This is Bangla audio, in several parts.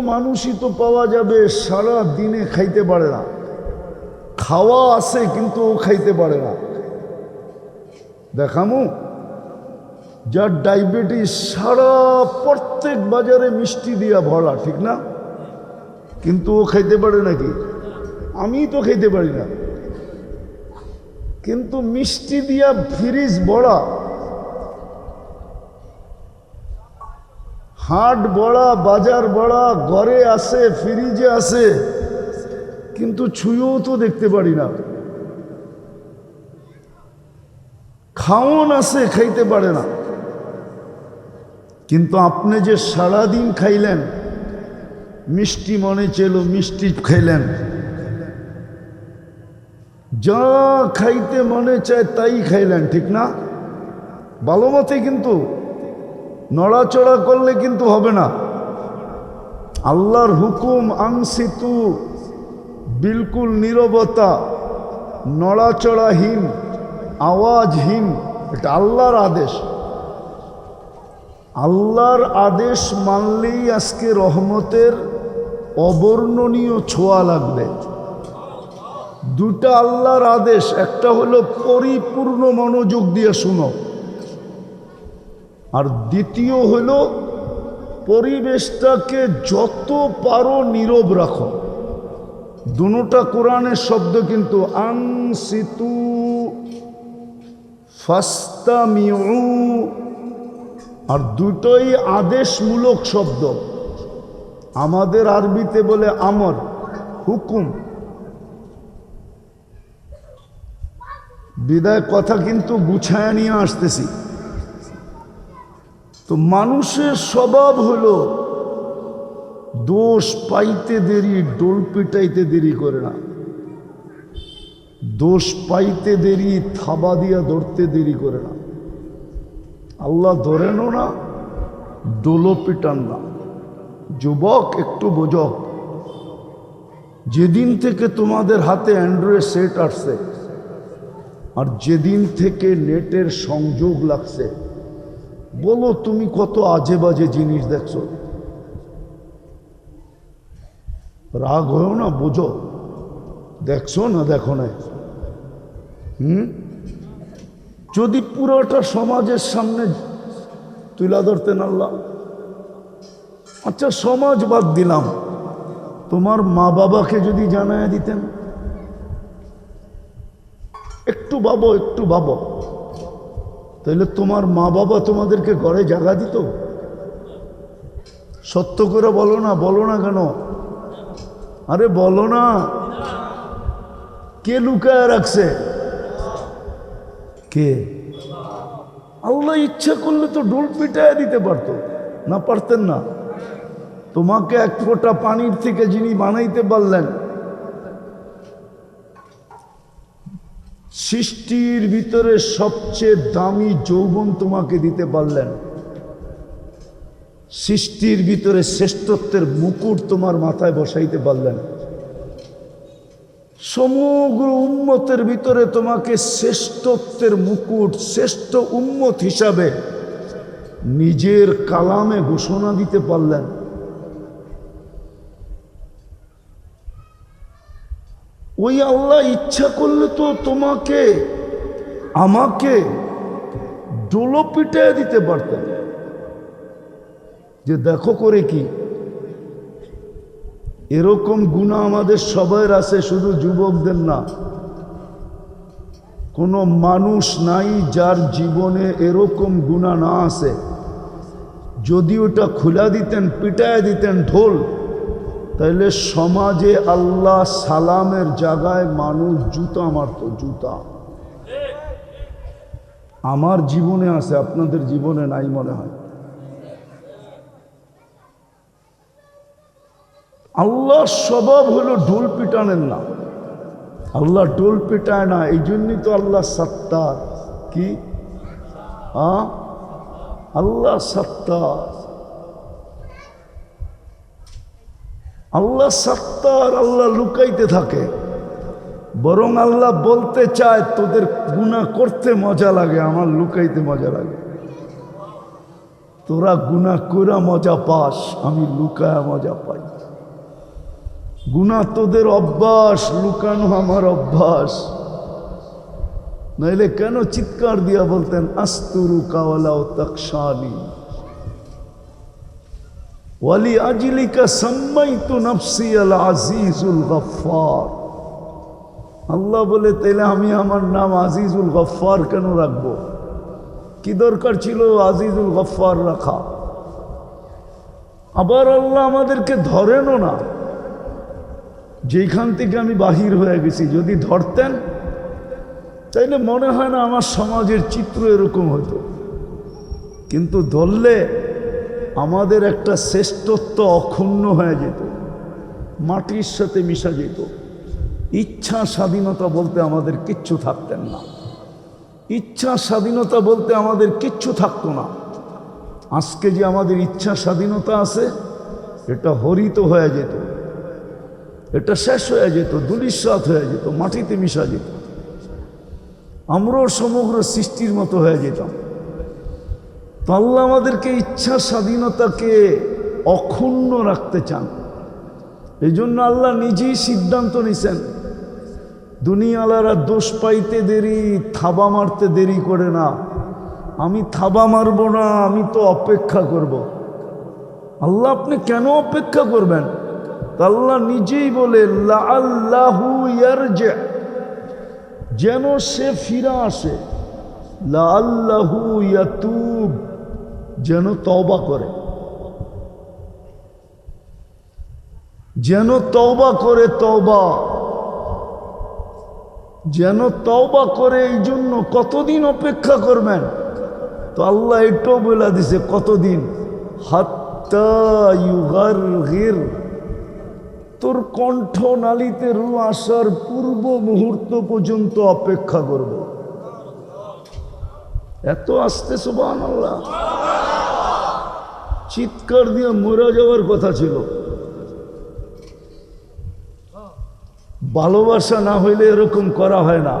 মানুষই তো পাওয়া যাবে সারা দিনে খাইতে পারে না। খাওয়া আছে কিন্তু ও খাইতে পারে না। দেখামু, যার ডায়াবেটিস সারা প্রত্যেক বাজারে মিষ্টি দিয়া ভরা, ঠিক না? কিন্তু ও খাইতে পারে নাকি? আমি তো খাইতে পারি না। কিন্তু মিষ্টি দিয়া ফ্রিজ বড়া হাট বড়া, বাজার বড়া, ঘরে আসে, ফ্রিজে আসে, কিন্তু ছুঁয়েও তো দেখতে পারি না। খাওন আসে, খাইতে পারে না। কিন্তু আপনি যে সারাদিন খাইলেন, মিষ্টি মনে চেল, মিষ্টি খাইলেন যা খাইতে মনে চায়, তাই খাইলেন, ঠিক না? ভালো মতে কিন্তু নড়াচড়া করলে কিন্তু হবে না। আল্লাহর হুকুম আংসিতু বিলকুল নীরবতা, নড়াচড়াহীন, আওয়াজহীন, এটা আল্লাহর আদেশ। আল্লাহর আদেশ মানলেই আজকে রহমতের অবর্ণনীয় ছোঁয়া লাগবে। দুটা আল্লাহর আদেশ, একটা হলো পরিপূর্ণ মনোযোগ দিয়ে শুনো। আর দ্বিতীয় হলো, পরিবেশটাকে যত পারো নীরব রাখো। দুটা কোরআনের শব্দ কিন্তু, আংসিতু ফাস্তামিউ, আর দুটোই আদেশমূলক শব্দ। আমাদের আরবিতে বলে আমর, হুকুম। বিদায় কথা কিন্তু গুছায় নিয়ে আসতেছি। তো মানুষের স্বভাব হলো, দোষ পাইতে দেরি ডোল পিটাইতে দেরি করে না। দোষ পাইতে দেরি, থাবা দিয়া ধরতে দেরি করে না। আল্লাহ ধরেনও না ডোলো পিটান না। যুবক, একটু বোঝক যেদিন থেকে তোমাদের হাতে অ্যান্ড্রয়েড সেট আসছে, আর যেদিন থেকে নেটের সংযোগ লাগছে বলো তুমি কত আজে বাজে জিনিস দেখছ? রাগ হয়েও না, বোঝো। দেখছ না দেখো না হুম? যদি পুরোটা সমাজের সামনে তুলা ধরতেন আল্লাহ। আচ্ছা সমাজ বাদ দিলাম। তোমার মা বাবাকে যদি জানায় দিতেন। একটু ভাবো একটু ভাবো। তাহলে তোমার মা বাবা তোমাদেরকে ঘরে জাগা দিত? সত্য করে বলো না বলো না কেন? আরে বলো না। কে লুকায় রাখছে? কে? আল্লাহ ইচ্ছা করলে তো ডোল পিটায় দিতে পারতো। না পারতেন না। তোমাকে এক ফোঁটা পানির থেকে যিনি বানাইতে পারলেন সৃষ্টির ভিতরে সবচেয়ে দামি যৌবন তোমাকে দিতে পারলেন। সৃষ্টির ভিতরে শ্রেষ্ঠত্বের মুকুট তোমার মাথায় বসাইতে পারলেন। সমগ্র উম্মতের ভিতরে তোমাকে শ্রেষ্ঠত্বের মুকুট, শ্রেষ্ঠ উম্মত হিসাবে নিজের কালামে ঘোষণা দিতে পারলেন। ওই আল্লাহ ইচ্ছা করলে তো তোমাকে, আমাকে ডোলো পিটায় দিতে পারতেন। যে দেখো করে কি, এরকম গুণা আমাদের সবার আছে, শুধু যুবকদের না। কোনো মানুষ নাই যার জীবনে এরকম গুণা না আছে। যদি ওটা খুলা দিতেন পিটায় দিতেন ঢোল তাহলে সমাজে আল্লাহ সালামের জায়গায় মানুষ জুতা মারত, জুতা। আমার জীবনে আছে, আপনাদের জীবনে নাই মনে হয়। আল্লাহর স্বভাব হলো ঢোল পিটানের না। আল্লাহ ঢোল পিটায় না, এই জন্যই তো আল্লাহ সত্তা কি? আল্লাহ সত্তার। আল্লাহ সত্তার আল্লাহ লুকাইতে থাকে। বরং আল্লাহ বলতে চায়, তোদের গুণা করতে মজা লাগে, আমার লুকাইতে মজা লাগে। তোরা গুণা করা মজা পাস, আমি লুকায়া মজা পাই। গুণা তোদের অভ্যাস, লুকানো আমার অভ্যাস। নইলে কেন চিৎকার দিয়া বলতেন আস্তুরু কাওয়ালাও তকশানি। ওয়ালি আজিলিকা সাম্মাইতু নফসি আল আজিজুল গফফার। আল্লাহ বলে, তাইলে আমি আমার নাম আজিজুল গফফার কেন রাখব? কি দরকার ছিল আজিজুল গফফার রাখা? আবার আল্লাহ আমাদেরকে ধরেনও না। যেখান থেকে আমি বাহির হয়ে গেছি, যদি ধরতেন, তাইলে মনে হয় না আমার সমাজের চিত্র এরকম হতো কিন্তু ধরলে আমাদের একটা শ্রেষ্ঠত্ব অক্ষুণ্ণ হয়ে যেত। মাটির সাথে মিশা যেত। ইচ্ছা স্বাধীনতা বলতে আমাদের কিচ্ছু থাকতেন না। ইচ্ছা স্বাধীনতা বলতে আমাদের কিচ্ছু থাকতো না। আজকে যে আমাদের ইচ্ছা স্বাধীনতা আছে, এটা হরিত হয়ে যেত। এটা শেষ হয়ে যেত দুলিশ্বাত হয়ে যেত, মাটিতে মিশা যেত। আমরাও সমগ্র সৃষ্টির মতো হয়ে যেতাম। তো আল্লাহ আমাদেরকে ইচ্ছা স্বাধীনতাকে অক্ষুণ্ণ রাখতে চান। এই জন্য আল্লাহ নিজেই সিদ্ধান্ত নিছেন, দুনিয়ালারা দোষ পাইতে দেরি, থাবা মারতে দেরি করে না। আমি থাবা মারবো না, আমি তো অপেক্ষা করব। আল্লাহ আপনি কেন অপেক্ষা করবেন? আল্লাহ নিজেই বলে আল্লাহু যেন সে ফিরা আসে আল্লাহু ইয়াতুব। যেন তওবা করে। যেন তওবা করে তওবা। যেন তওবা করে এই জন্য কতদিন অপেক্ষা করবেন? তো আল্লাহ এটাও বলে দিছে কতদিন? হাত্তা গির তোর কণ্ঠ নালিতে রু আসার পূর্ব মুহূর্ত পর্যন্ত অপেক্ষা করব। এত আসতে সুবান আল্লাহ চিৎকার দিয়ে মরে যাওয়ার কথা ছিল। ভালোবাসা না হইলে এরকম করা হয় না।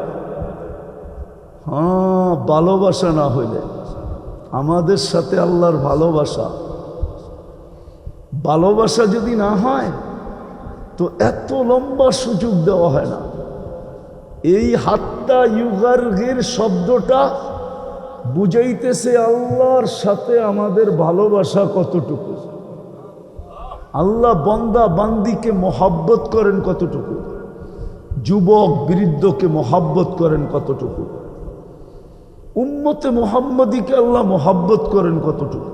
হ্যাঁ ভালোবাসা না হইলে। আমাদের সাথে আল্লাহর ভালোবাসা। ভালোবাসা যদি না হয়, তো এত লম্বা সুযোগ দেওয়া হয় না। এই হাত্তা ইউগার্গের শব্দটা বুঝাইতেছে আল্লাহর সাথে আমাদের ভালোবাসা কতটুকু? আল্লাহ বন্দা বান্দিকে মহাব্বত করেন কতটুকু? যুবক বৃদ্ধকে মহাব্বত করেন কতটুকু? উম্মতে মোহাম্মদীকে আল্লাহ মহাব্বত করেন কতটুকু?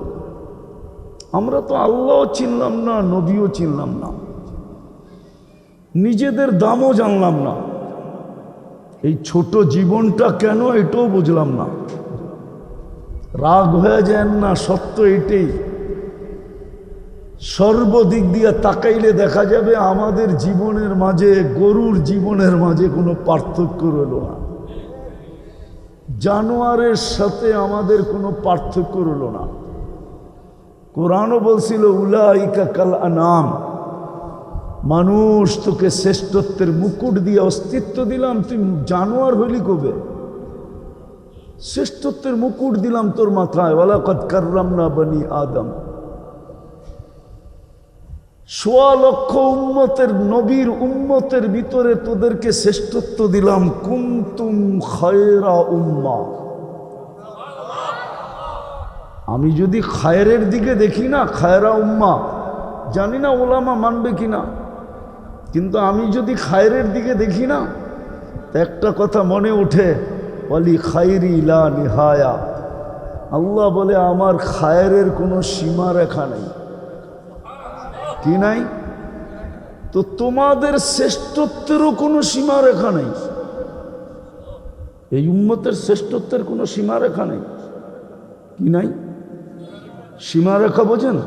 আমরা তো আল্লাহও চিনলাম না, নবীও চিনলাম না। নিজেদের দামও জানলাম না। এই ছোট জীবনটা কেন এটাও বুঝলাম না। রাগ হয়ে যান না, সত্য এটাই। সর্বদিক দিয়ে তাকাইলে দেখা যাবে আমাদের জীবনের মাঝে, গরুর জীবনের মাঝে কোনো পার্থক্য রইল না। জানোয়ারের সাথে আমাদের কোনো পার্থক্য রইল না। কোরআনও বলছিল, উলাইকা কাল আনাম। মানুষ তোকে শ্রেষ্ঠত্বের মুকুট দিয়ে অস্তিত্ব দিলাম, তুই জানোয়ার হইলি কবে? শ্রেষ্ঠত্বের মুকুট দিলাম তোর মাথায় ওয়ালাকত কাররাম না বানি আদম। সোয়া লক্ষ উম্মতের নবীর উম্মতের ভিতরে তোদেরকে শ্রেষ্ঠত্ব দিলাম, কুন্তুম খয়রা উম্মা। আমি যদি খায়ের দিকে দেখি না, খায়রা উম্মা, জানি না ওলামা মানবে কি না। কিন্তু আমি যদি খায়ের দিকে দেখি না একটা কথা মনে ওঠে বলি খাইরি লা নিহায়া। আল্লাহ বলে, আমার খায়ের কোনো সীমা রেখা নেই। কি নাই? তো তোমাদের শ্রেষ্ঠত্বেরও কোনো সীমা রেখা নেই। এই উম্মতের শ্রেষ্ঠত্বের কোনো সীমা রেখা নেই। কি নাই? সীমারেখা বোঝেন?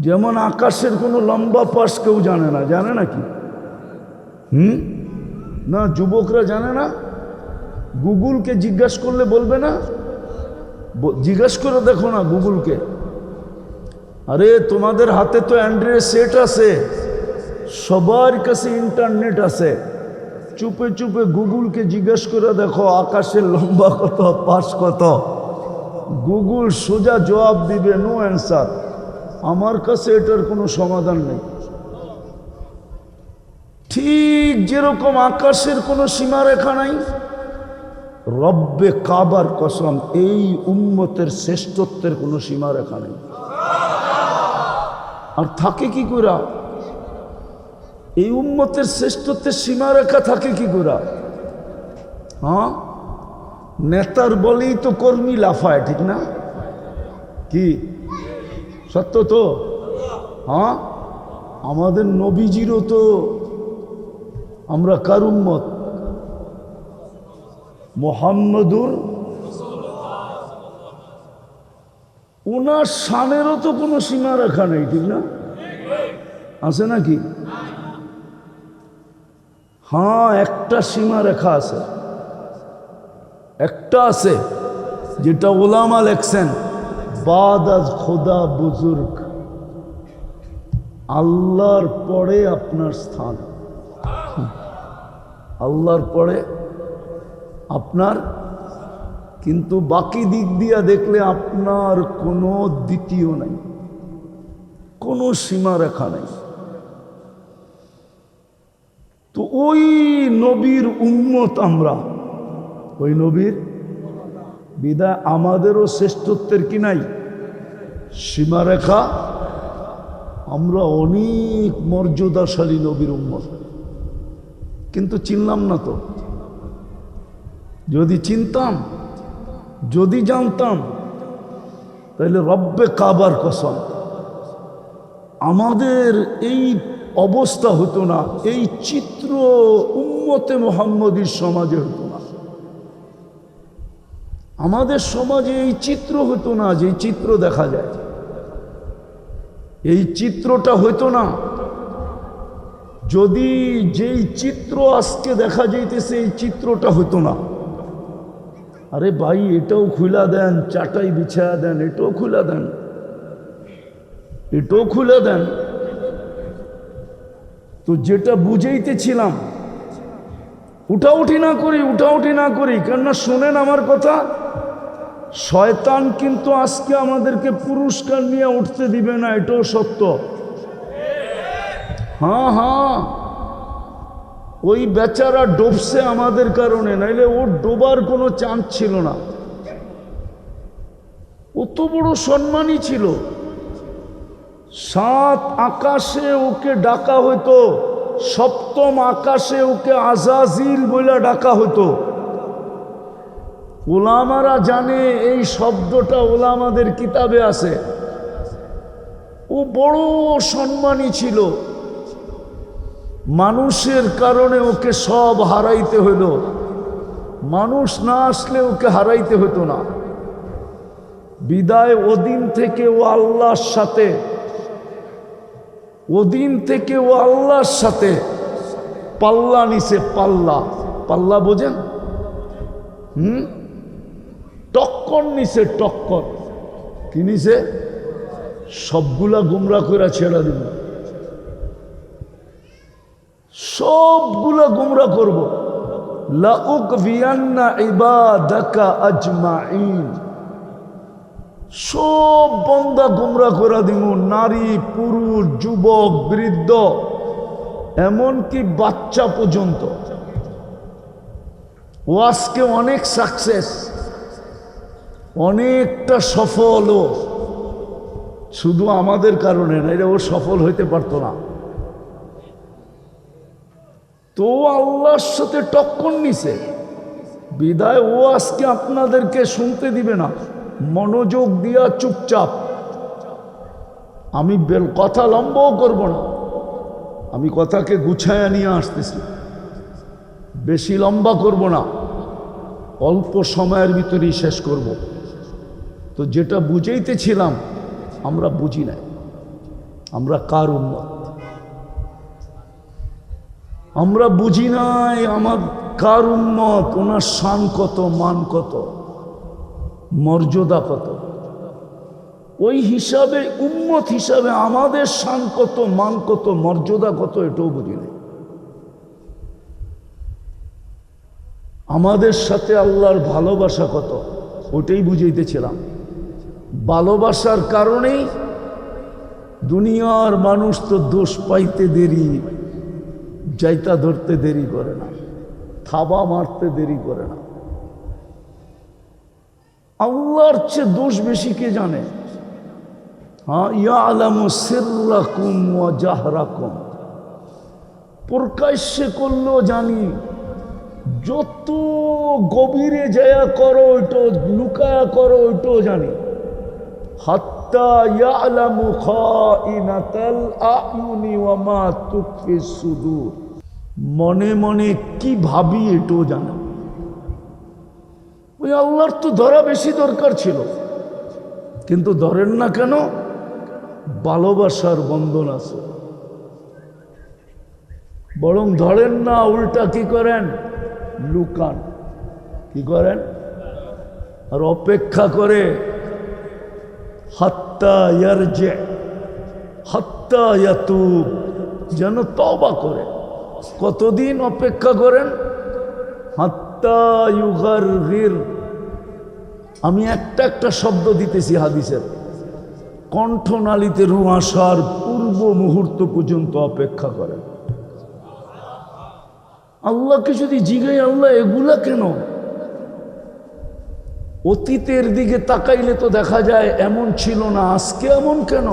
যেমন আকাশের কোনো লম্বা পাশ কেউ জানে না। জানে নাকি হুম? না, যুবকরা জানে না? গুগলকে জিজ্ঞাসা করলে বলবে না? জিজ্ঞাস করে দেখো না গুগলকে। আরে, তোমাদের হাতে তো অ্যান্ড্রয়েড সেট আছে। সবার কাছে ইন্টারনেট আছে। চুপে চুপে গুগলকে জিজ্ঞেস করে দেখো, আকাশের লম্বা কত, পাশ কত। গুগল সোজা জবাব দিবে নো অ্যান্সার আমার কাছে এটার কোনো সমাধান নেই। ঠিক যেরকম আকাশের কোনো সীমারেখা নাই রব্বে কাবার কসম, এই উম্মতের শ্রেষ্ঠত্বের কোনো সীমারেখা নেই। আর থাকে কি করে এই উম্মতের শ্রেষ্ঠত্বের সীমারেখা থাকে কি করে হ্যাঁ? নেতার বলেই তো কর্মী লাফায়, ঠিক না? কি? সত্য তো? হ্যাঁ? আমাদের নবীজিরও তো আমরা কার উম্মত? মোহাম্মদুর। ওনার শানেরও তো কোনো সীমা রাখা নেই, ঠিক না? আছে নাকি? হ্যাঁ একটা সীমা রেখা আছে। একটা আছে, যেটা ওলামা লেখছেন, বাদ আজ খোদা বুজুর্গ। আল্লাহর পরে আপনার স্থান। আল্লাহর পরে আপনার, কিন্তু বাকি দিক দিয়া দেখলে আপনার কোনো দ্বিতীয় নাই, কোনো সীমা রেখা নেই। তো ওই নবীর উম্মত আমরা। ওই নবীর বিদায় আমাদেরও শ্রেষ্ঠত্বের কি নাই? সীমারেখা। আমরা অনেক মর্যাদাশালী নবীর উম্মত। কিন্তু চিনলাম না তো। যদি চিনতাম, যদি জানতাম, তাহলে রব্বে কাবার কসম। আমাদের এই অবস্থা হতো না, এই চিত্র উম্মতে মোহাম্মদীর সমাজে হতো না। আমাদের সমাজে এই চিত্র হতো না, যে চিত্র দেখা যায়। এই চিত্রটা হতো না। যদি যেই চিত্র আজকে দেখা যাইতেছে, এই চিত্রটা হতো না। আরে ভাই, এটাও খুলা দেন, চাটাই বিছায়া দেন, এটাও খুলা দেন। এটাও খুলে দেন। তো যেটা বুঝাইতেছিলাম উঠাউঠি না করি উঠাউঠি না করি, কেননা শোনেন আমার কথা, শয়তান কিন্তু আজকে আমাদেরকে পুরস্কার নিয়ে উঠতে দিবে না, এটাও সত্য। হ্যাঁ হ্যাঁ। ওই বেচারা ডোবছে আমাদের কারণে, নাইলে ও ডোবার কোনো চান্স ছিল না। অত বড় সম্মানই ছিল। সাত আকাশে ওকে ডাকা হতো, সপ্তম আকাশে ওকে আজাজিল বইলা ডাকা হতো। ওলামারা জানে এই শব্দটা, ওলামাদের কিতাবে আছে। ও বড় সম্মানী ছিল। মানুষের কারণে ওকে সব হারাইতে হইল। মানুষ না আসলে ওকে হারাইতে হতো না। বিদায় ওদিন থেকে ও আল্লাহর সাথে। ওদিন থেকে ও আল্লাহর সাথে। পাল্লা নিছে পাল্লা। পাল্লা বোঝেন? হুম? টক্কর নিছে টক্কর। কি নিছে সবগুলা গুমরা করে ছেড়ে দিব। সবগুলা গুমরা করব। সব বন্দা গুমরা করে দিব, নারী, পুরুষ, যুবক, বৃদ্ধ, এমনকি বাচ্চা পর্যন্ত। ও আজকে অনেক সাকসেস অনেকটা সফল শুধু আমাদের কারণে না, এটা ও সফল হইতে পারতো না। তো আল্লাহর সাথে টক্কর নিছে। বিদায় ও আজকে আপনাদেরকে শুনতে দিবে না। মনোযোগ দিয়া চুপচাপ। আমি কথা লম্বও করব না। আমি কথাকে গুছায়া নিয়ে আসতেছি। বেশি লম্বা করব না। অল্প সময়ের ভিতরেই শেষ করব। তো যেটা বুঝাইতেছিলাম, আমরা বুঝি নাই। আমরা কার উন্মত আমরা বুঝি নাই আমার কার উন্মত ওনার শান কত, মান কত, মর্যাদা কত। ওই হিসাবে উন্মত হিসাবে আমাদের শান কত, মান কত, মর্যাদা কত, এটাও বুঝি নাই। আমাদের সাথে আল্লাহর ভালোবাসা কত ওটাই বুঝাইতেছিলাম। ভালোবাসার কারণেই দুনিয়ার মানুষ তো দোষ পাইতে দেরি। যাইতা ধরতে দেরি করে না, থাবা মারতে দেরি করে না। আল্লাহর চেয়ে দোষ বেশি কে জানে? হ্যাঁ ইয়া আলামু সিররাকুম ওয়া জাহরাকুম। প্রকাশ্যে করলেও জানি, যত গভীরে যায়া করো, ওইটো লুকায়া করো, ওইটাও জানি। মনে মনে কি ভাবি এটাও জানে ওই আল্লাহর তো ধরা বেশি দরকার ছিল। কিন্তু ধরেন না কেন, ভালোবাসার বন্ধন আছে। বরং ধরেন না উল্টা কি করেন, লুকান। কি করেন? আর অপেক্ষা করে যেন তবা করে কতদিন অপেক্ষা করেন? ইউগার আমি একটা একটা শব্দ দিতেছি হাদিসের। কণ্ঠনালীতে রু আসার পূর্ব মুহূর্ত পর্যন্ত অপেক্ষা করেন। আল্লাহকে যদি জিগাই, আল্লাহ এগুলা কেন? অতীতের দিকে তাকাইলে তো দেখা যায় এমন ছিল না, আজকে এমন কেন?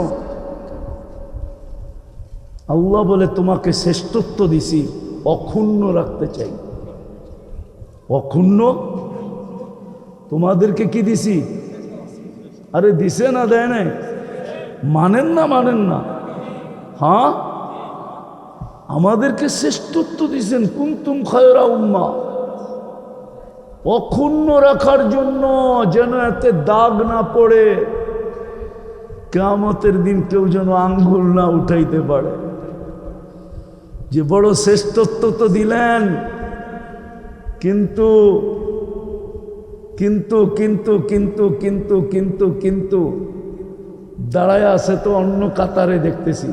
আল্লাহ বলে, তোমাকে শ্রেষ্ঠত্ব দিছি, অক্ষুণ্ণ রাখতে চাই। অক্ষুণ্ণ? তোমাদেরকে কি দিছি? আরে, দিছে না, দেয় নাই? মানেন না মানেন না। হ্যাঁ? আমাদেরকে শ্রেষ্ঠত্ব দিছেন, কুন্তুম খয়রা উম্মা। অক্ষুণ্ণ রাখার জন্য যেন এতে দাগ না পড়ে কেমতের দিন কেউ যেন আঙ্গুল না উঠাইতে পারে। যে বড় শ্রেষ্ঠত্ব তো দিলেন, কিন্তু কিন্তু কিন্তু কিন্তু কিন্তু কিন্তু কিন্তু, দাঁড়ায় আছে তো অন্য কাতারে দেখতেছি।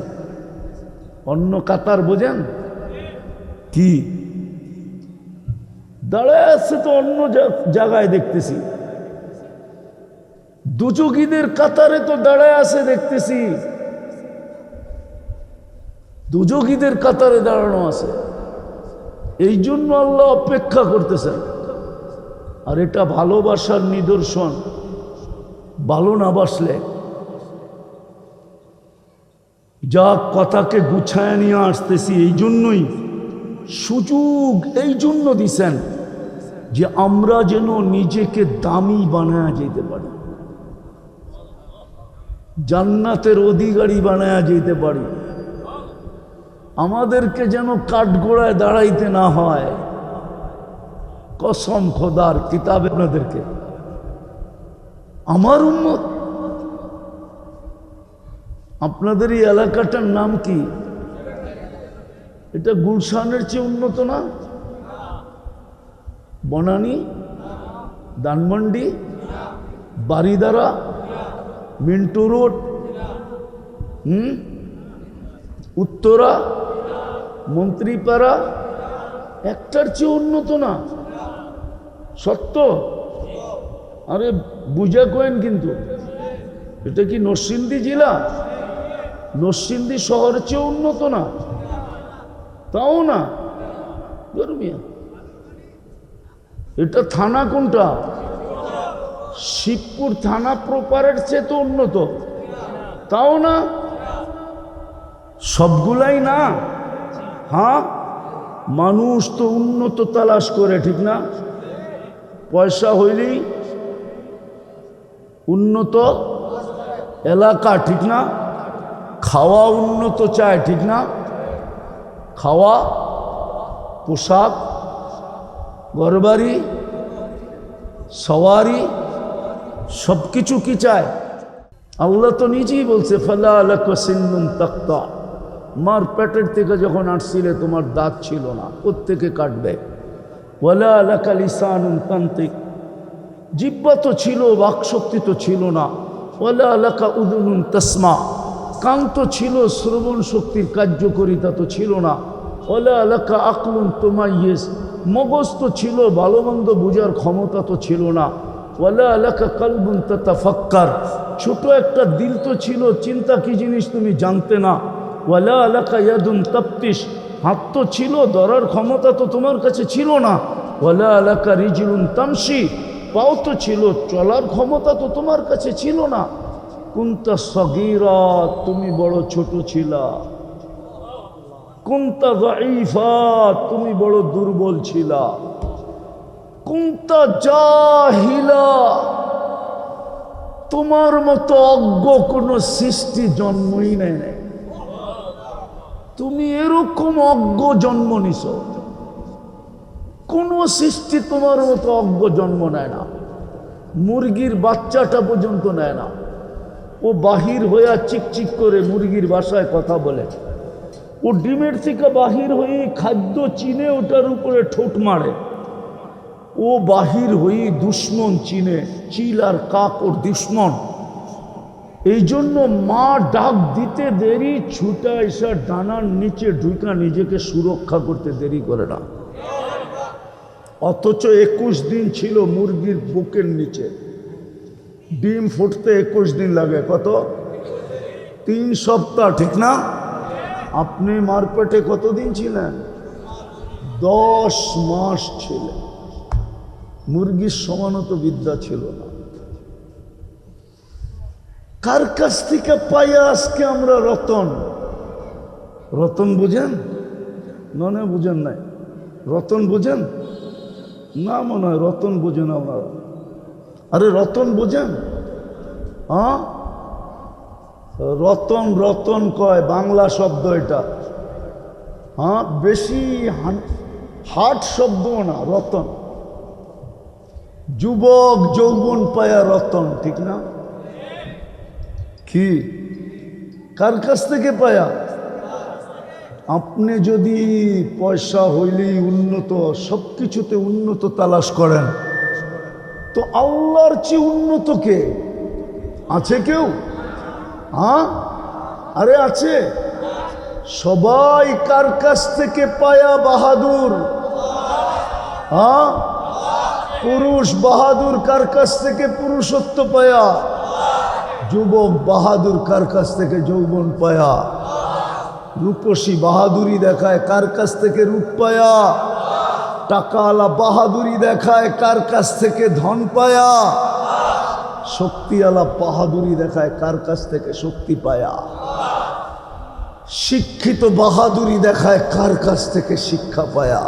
অন্য কাতার বোঝেন? কি? দাঁড়ায় আছে তো অন্য জায়গায় দেখতেছি। দুচকিদের কাতারে তো দাঁড়ায় আছে দেখতেছি। দুযোগীদের কাতারে দাঁড়ানো আছে। এই জন্য আল্লাহ অপেক্ষা করতেছেন। আর এটা ভালোবাসার নিদর্শন। ভালো না বাসলে। যা কথাকে গুছায় নিয়ে আসতেছি, এই জন্যই সুযোগ, এই জন্য দিছেন। যে আমরা যেন নিজেকে দামি বানায় যেতে পারি। জান্নাতের অধিকারী বানায় যেতে পারি। আমাদেরকে যেন কাঠগোড়ায় দাঁড়াইতে না হয়। কসম খোদার কিতাব আপনাদেরকে। আমার উন্মত আপনাদের এই এলাকাটার নাম কি? এটা গুলশানের চেয়ে উন্নত না? বনানী, ধানমন্ডি বারিদারা মিন্টু রোড, হুম? উত্তরা, মন্ত্রীপাড়া, একটার চেয়ে উন্নত না। সত্য? আরে বুঝা কোয়েন কিন্তু। এটা কি নরসিংদী জেলা? নরসিংদী শহরের চেয়ে উন্নত না। তাও না। ধর্মিয়া। এটা থানা কোনটা? শিবপুর থানা প্রপারের চেয়ে তো উন্নত। তাও না? সবগুলাই না? হ্যাঁ? মানুষ তো উন্নত তালাশ করে, ঠিক না? পয়সা হইলেই উন্নত এলাকা, ঠিক না? খাওয়া উন্নত চায়, ঠিক না? খাওয়া, পোশাক ঘরবাড়ি সওয়ারি সব কিছু কি চায়? আল্লাহ তো নিজেই বলছে, ফালা মার পেটের থেকে যখন আসছিলে তোমার দাঁত ছিল না প্রত্যেকে কাটবে? ওয়ালা আলাকা লিসানুম তান্ত্রিক জিব্বা তো ছিল, বাকশক্তি তো ছিল না। ওয়ালা আলাকা উদুনুন তসমা। কান তো ছিল শ্রবণ শক্তির কার্যকরিতা তো ছিল না। ওলা আলাকা আকলুন তোমাইয়েস মগজ তো ছিল ভালো মন্দ বুঝার ক্ষমতা তো ছিল না। ওয়ালা ছোট একটা দিল তো ছিল, চিন্তা কি জিনিস তুমি জানতে না। ওয়ালা আলাকা ইয়াদুন তপ্তিস হাত তো ছিল, ধরার ক্ষমতা তো তোমার কাছে ছিল না। ওলা আলাকা রিজিলুন তামসি পাও তো ছিল, চলার ক্ষমতা তো তোমার কাছে ছিল না। কুন্তা সগিরা, তুমি বড় ছোট ছিলা। কুন্তা গাইফা তুমি বড় দুর্বল ছিলা। কুন্তা জাহিলা, তোমার মতো অজ্ঞ কোনো সৃষ্টি জন্মই নেয় নাই। তুমি এরকম অজ্ঞ জন্ম নিছ। কোনো সৃষ্টি তোমার মতো অজ্ঞ জন্ম নেয় না। মুরগির বাচ্চাটা পর্যন্ত নেয় না। ও বাহির হইয়া চিকচিক করে মুরগির বাসায় কথা বলে। ও ডিমের থেকে বাহির হয়ে খাদ্য চিনে ওটার উপরে ঠোঁট মারে। ও বাহির হয়ে দুশ্মন চিনে, চিল আর কাক ওর দুশ্মন। এই জন্য মা ডাক দিতে দেরি, ছুটা এসা ডানার নিচে ঢুকা নিজেকে সুরক্ষা করতে দেরি করে না। অথচ একুশ দিন ছিল মুরগির বুকের নিচে। ডিম ফুটতে একুশ দিন লাগে, কত? তিন সপ্তাহ, ঠিক না? আপনি মারপেটে কতদিন ছিলেন? দশ মাস ছিলেন। মুরগির সমানত বিদ্যা ছিল না। কার কাছ থেকে পাইয়া আজকে আমরা রতন? রতন বুঝেন? ননে বুঝেন নাই। রতন বুঝেন? না, মনে হয় রতন বুঝেন আপনারা আরে রতন বুঝেন? হ্যাঁ রতন রতন কয়, বাংলা শব্দ এটা। হ্যাঁ বেশি হাট শব্দও না, রতন। যুবক যৌবন পায়া রতন, ঠিক না? কি? কার কাছ থেকে পায়া? আপনি যদি পয়সা হইলেই উন্নত সব কিছুতে উন্নত তালাশ করেন। তো আল্লাহর চেয়ে উন্নত কে? আছে কেউ? হ্যাঁ? আরে আছে। সবাই কার কাছ থেকে পায়া বাহাদুর? হ্যাঁ? পুরুষ বাহাদুর কার কাছ থেকে পুরুষত্ব পায়া? যুবক বাহাদুর কার কাছ থেকে যৌবন পায়া? রূপসী বাহাদুরি দেখায় কার কাছ থেকে রূপ পায়া? টাকাওয়ালা বাহাদুরি দেখায় কার কাছ থেকে ধন পায়া? শক্তিওয়ালা বাহাদুরি দেখায় কার কাছ থেকে শক্তি পায়া? শিক্ষিত বাহাদুরি দেখায় কার কাছ থেকে শিক্ষা পায়া?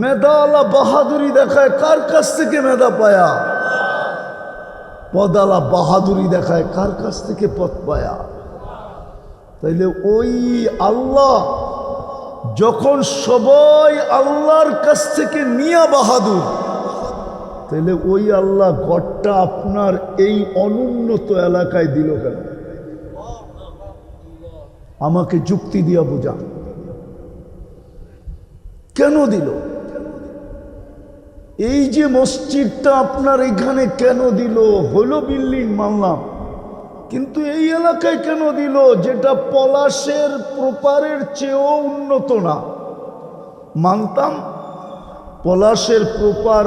মেধাওয়ালা বাহাদুরি দেখায় কার কাছ থেকে মেধা পায়া? পদালা বাহাদুরি দেখায় কার কাছ থেকে পথ পায়া? তাইলে ওই আল্লাহ যখন সবাই আল্লাহর কাছ থেকে নিয়া বাহাদুর তাহলে ওই আল্লাহ ঘরটা আপনার এই অনুন্নত এলাকায় দিল কেন? আমাকে যুক্তি দিয়া বোঝা। কেন দিল? এই যে মসজিদটা আপনার এখানে কেন দিল? হলো বিল্ডিং মানলাম। কিন্তু এই এলাকায় কেন দিল? যেটা পলাশের প্রপারের চেয়েও উন্নত না। মানতাম পলাশের প্রপার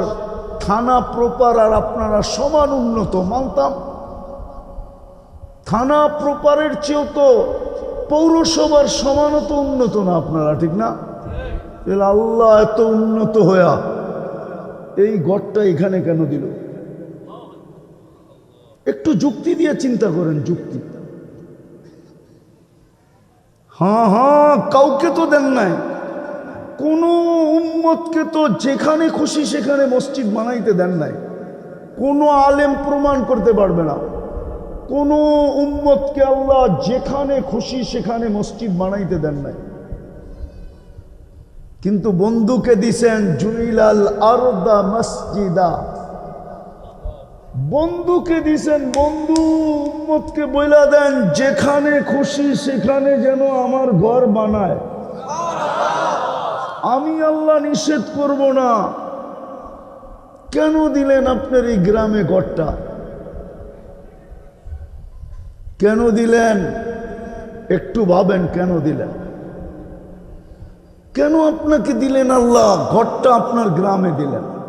থানা প্রপার আর আপনারা সমান উন্নত, মানতাম। থানা প্রপারের চেয়েও তো পৌরসভার সমানও তো উন্নত না আপনারা, ঠিক না? আল্লাহ এত উন্নত হইয়া এই গড়টা এখানে কেন দিল? একটু যুক্তি দিয়ে চিন্তা করেন, যুক্তি। হ্যাঁ হ্যাঁ কাউকে তো দেন নাই। কোনো উম্মতকে তো যেখানে খুশি সেখানে মসজিদ বানাইতে দেন নাই। কোনো আলেম প্রমাণ করতে পারবে না। কোনো উম্মতকে আল্লাহ যেখানে খুশি সেখানে মসজিদ বানাইতে দেন নাই। কিন্তু বন্ধুকে দিছেন জুইলাল আরদা মসজিদা। বন্ধুকে দিছেন বন্ধু উম্মতকে বইলা দেন, যেখানে খুশি সেখানে যেন আমার ঘর বানায়। আমি আল্লাহ নিষেধ করব না। কেন দিলেন আপনার এই গ্রামে ঘরটা? কেন দিলেন? একটু ভাবেন কেন দিলেন? কেন আপনাকে দিলেন আল্লাহ? ঘরটা আপনার গ্রামে দিলেন?